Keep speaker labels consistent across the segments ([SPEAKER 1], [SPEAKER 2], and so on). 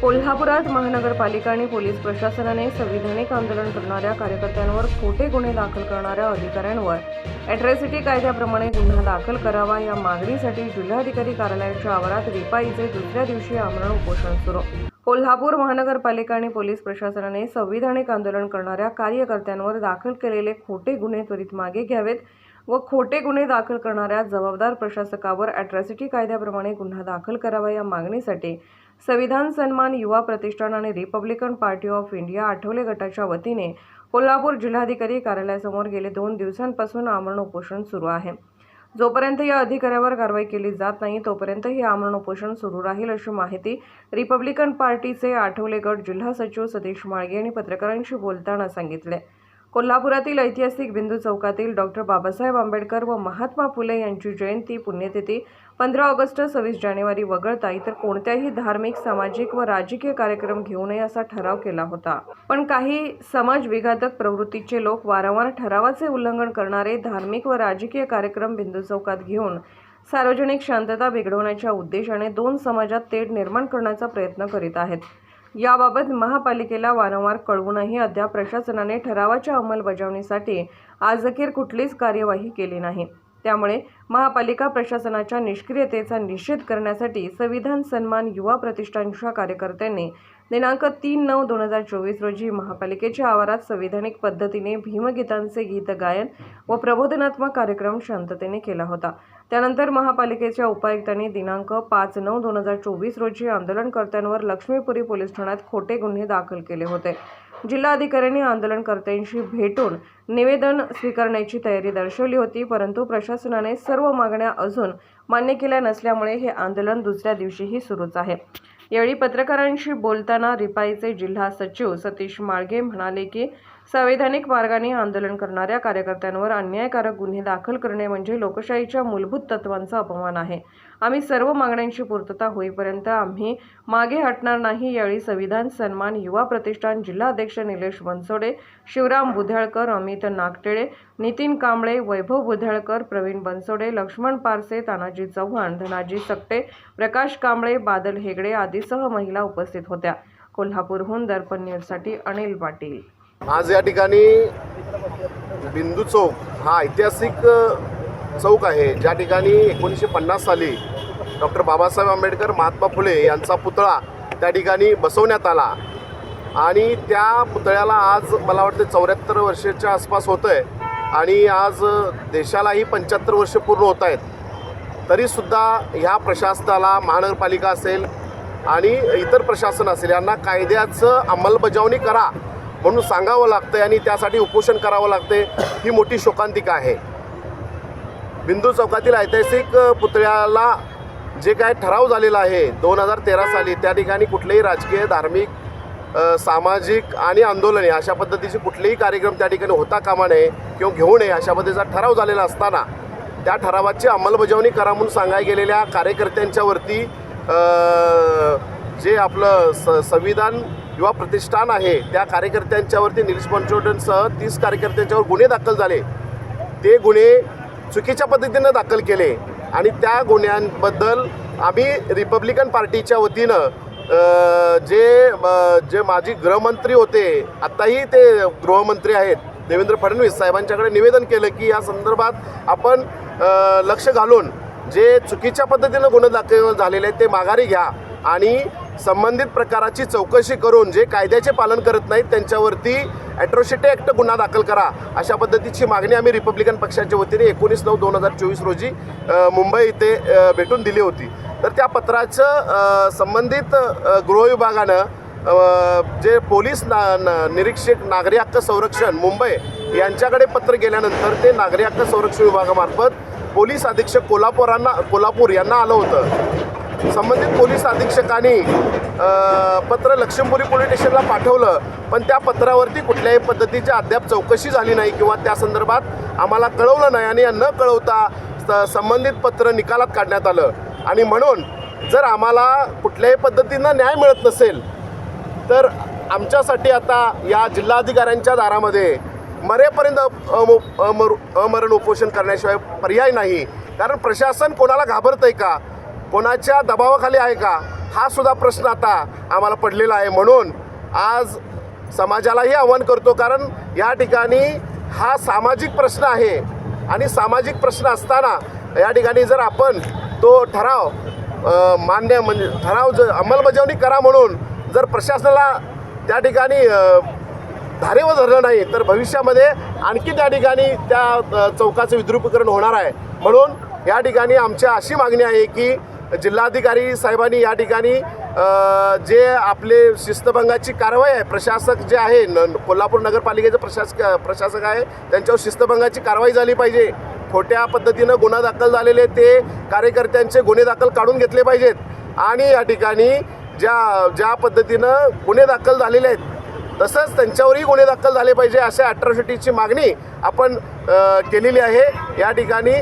[SPEAKER 1] कोल्हापुरात महानगरपालिका आणि पोलीस प्रशासनाने संविधानिक आंदोलन करणाऱ्या कार्यकर्त्यांवर खोटे गुन्हे दाखल करणाऱ्या अधिकाऱ्यांवर अॅट्रॉसिटी कायद्याप्रमाणे गुन्हा दाखल करावा या मागणीसाठी जिल्हाधिकारी कार्यालयाच्या आवारात रिपाईचे दुसऱ्या दिवशी आमरण उपोषण सुरू. कोल्हापूर महानगरपालिका आणि पोलीस प्रशासनाने संविधानिक आंदोलन करणाऱ्या कार्यकर्त्यांवर दाखल केलेले खोटे गुन्हे त्वरित मागे घ्यावेत. व खोटे गुन्हे दाखल करणाऱ्या जबाबदार प्रशासकावर अॅट्रॉसिटी कायद्याप्रमाणे गुन्हा दाखल करावा या मागणीसाठी संविधान सन्मान युवा प्रतिष्ठान आणि Republican Party of India Athawale गटाच्या वतीने कोल्हापूर जिल्हाधिकारी कार्यालयासमोर गेले दोन दिवसांपासून आमरण उपोषण सुरू आहे. जोपर्यंत या अधिकाऱ्यावर कारवाई केली जात नाही तोपर्यंत हे आमरण उपोषण सुरू राहील अशी माहिती रिपब्लिकन पार्टीचे आठवले गट जिल्हा सचिव सतीश माळगे यांनी पत्रकारांशी बोलताना सांगितले. कोल्हापुरातील ऐतिहासिक बिंदू चौकातील डॉक्टर बाबासाहेब आंबेडकर व महात्मा फुले यांची जयंती पुण्यतिथी पंधरा ऑगस्ट सव्वीस जानेवारी वगळता इतर कोणत्याही धार्मिक सामाजिक व राजकीय कार्यक्रम घेऊ नये असा ठराव केला होता. पण काही समाज विघातक प्रवृत्तीचे लोक वारंवार ठरावाचे उल्लंघन करणारे धार्मिक व राजकीय कार्यक्रम बिंदू चौकात घेऊन सार्वजनिक शांतता बिघडवण्याच्या उद्देशाने दोन समाजात तेढ निर्माण करण्याचा प्रयत्न करीत आहेत. याबाबत महापालिकेला वारंवार कळवूनही अद्याप प्रशासनाने ठरावाच्या अंमलबजावणीसाठी आजअखेर कुठलीच कार्यवाही केली नाही. त्यामुळे महापालिका प्रशासनाच्या निष्क्रियतेचा निषेध करण्यासाठी संविधान सन्मान युवा प्रतिष्ठानच्या कार्यकर्त्यांनी दिनांक तीन नऊ दोन हजार चोवीस रोजी महापालिकेच्या आवारात संविधानिक पद्धतीने भीमगीतांचे गीत गायन व प्रबोधनात्मक कार्यक्रम शांततेने केला होता. त्यानंतर महापालिकेच्या उपायुक्तांनी दिनांक पाच नऊ दोन हजार चोवीस रोजी आंदोलनकर्त्यांवर लक्ष्मीपुरी पोलीस ठाण्यात खोटे गुन्हे दाखल केले होते. जिल्हाधिकाऱ्यांनी आंदोलनकर्त्यांशी भेटून निवेदन स्वीकारण्याची तयारी दर्शवली होती परंतु प्रशासनाने सर्व मागण्या अजून मान्य केल्या नसल्यामुळे हे आंदोलन दुसऱ्या दिवशीही सुरूच आहे. यावेळी पत्रकारांशी बोलताना रिपाईचे जिल्हा सचिव सतीश माळगे म्हणाले की संवैधानिक मार्गाने आंदोलन करणाऱ्या कार्यकर्त्यांवर अन्यायकारक गुन्हे दाखल करणे म्हणजे लोकशाहीच्या मूलभूत तत्वांचा अपमान आहे. आम्ही सर्व मागण्यांची पूर्तता होईपर्यंत आम्ही मागे हटणार नाही यावेळी संविधान सन्मान युवा प्रतिष्ठान जिल्हाध्यक्ष निलेश बनसोडे शिवराम बुध्याळकर अमित नागटेळे नितीन कांबळे वैभव बुधळकर प्रवीण बनसोडे लक्ष्मण पारसे तानाजी चव्हाण धनाजी सकटे प्रकाश कांबळे बादल हेगडे आदीसह महिला उपस्थित होत्या. कोल्हापूरहून दर्पण न्यूजसाठी अनिल पाटील.
[SPEAKER 2] आज या ठिकाणी बिंदू चौक हा ऐतिहासिक चौक आहे. ज्या ठिकाणी एकोणीसशे पन्नास साली डॉक्टर बाबासाहेब आंबेडकर महात्मा फुले यांचा पुतळा त्या ठिकाणी बसवण्यात आला. आणि त्या पुतळ्याला आज मला वाटतं चौऱ्याहत्तर वर्षाच्या आसपास होतं आहे आणि आज देशालाही पंच्याहत्तर वर्ष पूर्ण होत आहेत. तरीसुद्धा ह्या प्रशासनाला महानगरपालिका असेल आणि इतर प्रशासन असेल यांना कायद्याचं अंमलबजावणी करा. म्हणून सांगावं लागतं आणि त्यासाठी उपोषण करावं लागते ही मोठी शोकांतिका आहे. बिंदू चौकातील ऐतिहासिक पुतळ्याला जे काय ठराव झालेला आहे दोन हजार तेरा साली त्या ठिकाणी कुठलेही राजकीय धार्मिक सामाजिक आणि आंदोलने अशा पद्धतीचे कुठलेही कार्यक्रम त्या ठिकाणी होता कामा नये किंवा घेऊ नये अशा पद्धतीचा ठराव झालेला असताना त्या ठरावाची अंमलबजावणी करा म्हणून सांगाय गेलेल्या कार्यकर्त्यांच्यावरती जे आपलं स संविधान युवा प्रतिष्ठान आहे. त्या कार्यकर्त्यांच्यावरती निलेश पंचोटनसह तीस कार्यकर्त्यांच्यावर गुन्हे दाखल झाले. ते गुन्हे चुकीच्या पद्धतीनं दाखल केले आणि त्या गुन्ह्यांबद्दल आम्ही रिपब्लिकन पार्टीच्या वतीनं जे जे माजी गृहमंत्री होते आत्ताही ते गृहमंत्री आहेत देवेंद्र फडणवीस साहेबांच्याकडे निवेदन केलं की या संदर्भात आपण लक्ष घालून जे चुकीच्या पद्धतीनं गुन्हे दाखल झालेले आहेत ते माघारी घ्या आणि संबंधित प्रकाराची चौकशी करून जे कायद्याचे पालन करत नाहीत त्यांच्यावरती ॲट्रॉसिटी ॲक्ट गुन्हा दाखल करा. अशा पद्धतीची मागणी आम्ही रिपब्लिकन पक्षाच्या वतीने एकोणीस नऊ दोन हजार चोवीस रोजी मुंबई इथे भेटून दिली होती. तर त्या पत्राचं संबंधित गृहविभागानं जे पोलीस ना न- निरीक्षक नागरी हक्क संरक्षण मुंबई यांच्याकडे पत्र गेल्यानंतर ते नागरी हक्क संरक्षण विभागामार्फत पोलीस अधीक्षक कोल्हापुरांना कोल्हापूर यांना आलं होतं. संबंधित पोलीस अधीक्षकांनी पत्र लक्ष्मीपुरी पोलीस स्टेशनला पाठवलं पण त्या पत्रावरती कुठल्याही पद्धतीची अद्याप चौकशी झाली नाही किंवा त्या संदर्भात आम्हाला कळवलं नाही आणि न कळवता स- संबंधित पत्र निकालात काढण्यात आलं. आणि म्हणून जर आम्हाला कुठल्याही पद्धतीनं न्याय मिळत नसेल तर आमच्यासाठी आता या जिल्हाधिकाऱ्यांच्या दारामध्ये मरेपर्यंत अमर अमरण उपोषण करण्याशिवाय पर्याय नाही. कारण प्रशासन कोणाला घाबरतं आहे का? कोणाच्या दबावाखाली आहे का? हा सुद्धा प्रश्न आता आम्हाला पडलेला आहे. म्हणून आज समाजालाही आव्हान करतो कारण या ठिकाणी हा सामाजिक प्रश्न आहे. आणि सामाजिक प्रश्न असताना या ठिकाणी जर आपण तो ठराव मान्य म्हणजे ठराव ज अंमलबजावणी करा म्हणून जर प्रशासनाला त्या ठिकाणी धारेवर धरलं नाही तर भविष्यामध्ये आणखी त्या ठिकाणी त्या चौकाचं विद्रुपीकरण होणार आहे. म्हणून या ठिकाणी आमची अशी मागणी आहे की जिल्हाधिकारी साहेबांनी या ठिकाणी जे आपले शिस्तभंगाची कारवाई आहे प्रशासक जे आहे न कोल्हापूर नगरपालिकेचे प्रशासक प्रशासक आहे त्यांच्यावर शिस्तभंगाची कारवाई झाली पाहिजे. खोट्या पद्धतीनं गुन्हा दाखल झालेले ते कार्यकर्त्यांचे गुन्हे दाखल काढून घेतले पाहिजेत. आणि या ठिकाणी ज्या ज्या पद्धतीनं गुन्हे दाखल झालेले आहेत तसंच त्यांच्यावरही गुन्हे दाखल झाले पाहिजे अशा ॲट्रॉसिटीची मागणी आपण केलेली आहे. या ठिकाणी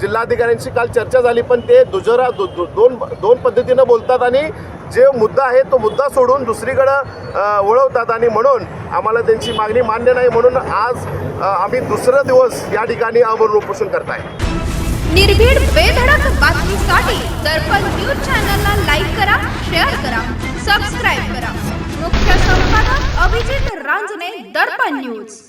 [SPEAKER 2] जिल्हाधिकाऱ्यांशी काल चर्चा झाली पण ते दुजरा दो, दो, दोन दोन पद्धतीनं बोलतात आणि जे मुद्दा आहे तो मुद्दा सोडून दुसरीकडं वळवतात आणि म्हणून आम्हाला त्यांची मागणी मान्य नाही. म्हणून आज आम्ही दुसरा दिवस या ठिकाणी अमरण उपोषण करत आहे
[SPEAKER 3] निर्भीड बेधडक बातमीसाठी दर्पण न्यूज चॅनलला लाईक करा शेअर करा सबस्क्राईब करा. मुख्य संपादक अभिजित रांजने दर्पण न्यूज.